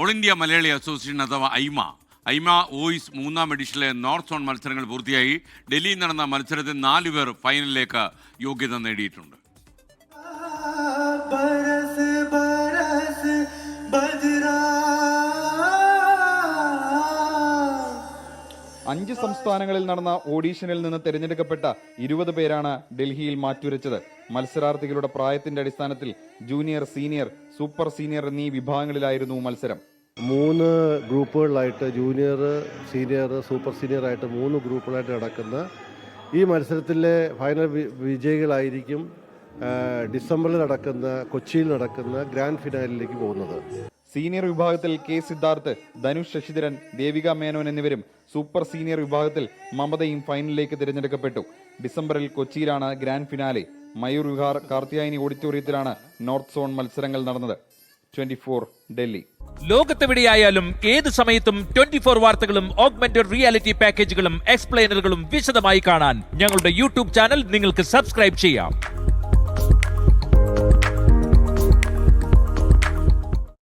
All India Malayali association അഥവാ Aima. Aima voice മൂന്നാം എഡിഷനിലെ north zone മത്സരങ്ങൾ പൂർത്തിയായി. ഡൽഹിയിൽ നടന്ന മത്സരത്തിൽ നാലു പേർ ഫൈനലിലേക്ക് യോഗ്യത നേടിയിട്ടുണ്ട്. അഞ്ച് സംസ്ഥാനങ്ങളിൽ നടന്ന ഓഡീഷനിൽ നിന്ന് തിരഞ്ഞെടുക്കപ്പെട്ട ഇരുപത് പേരാണ് ഡൽഹിയിൽ മാറ്റുരച്ചത്. മത്സരാർത്ഥികളുടെ പ്രായത്തിന്റെ അടിസ്ഥാനത്തിൽ ജൂനിയർ സീനിയർ സൂപ്പർ സീനിയർ എന്നീ വിഭാഗങ്ങളിലായിരുന്നു മത്സരം. മൂന്ന് ഗ്രൂപ്പുകളിലായിട്ട് ജൂനിയർ സീനിയർ സൂപ്പർ സീനിയർ ആയിട്ട് മൂന്ന് ഗ്രൂപ്പുകളായിട്ട് നടക്കുന്ന ഈ മത്സരത്തിലെ ഫൈനൽ വിജയികളായിരിക്കും ഡിസംബറിൽ നടക്കുന്ന കൊച്ചിയിൽ നടക്കുന്ന ഗ്രാൻഡ് ഫിനാലിലേക്ക് പോകുന്നത്. സീനിയർ വിഭാഗത്തിൽ കെ സിദ്ധാർത്ഥ് ധനുഷ് ശശിധരൻ ദേവിക മേനോൻ എന്നിവരും സൂപ്പർ സീനിയർ വിഭാഗത്തിൽ മമതയും ഫൈനലിലേക്ക് തിരഞ്ഞെടുക്കപ്പെട്ടു. ഡിസംബറിൽ കൊച്ചിയിലാണ് ഗ്രാൻഡ് ഫിനാലെ. മയൂർ വിഹാർ കാർത്തിയായനി ഓഡിറ്റോറിയത്തിലാണ് നോർത്ത് സോൺ മത്സരങ്ങൾ നടന്നത്. Twenty four Delhi. ലോകത്തെവിടെയായാലും ഏത് സമയത്തും ട്വന്റി ഫോർ വാർത്തകളും ഓഗ്മെന്റഡ് റിയാലിറ്റി പാക്കേജുകളും എക്സ്പ്ലെയിനറുകളും വിശദമായി കാണാൻ ഞങ്ങളുടെ യൂട്യൂബ് ചാനൽ നിങ്ങൾക്ക് സബ്സ്ക്രൈബ് ചെയ്യാം.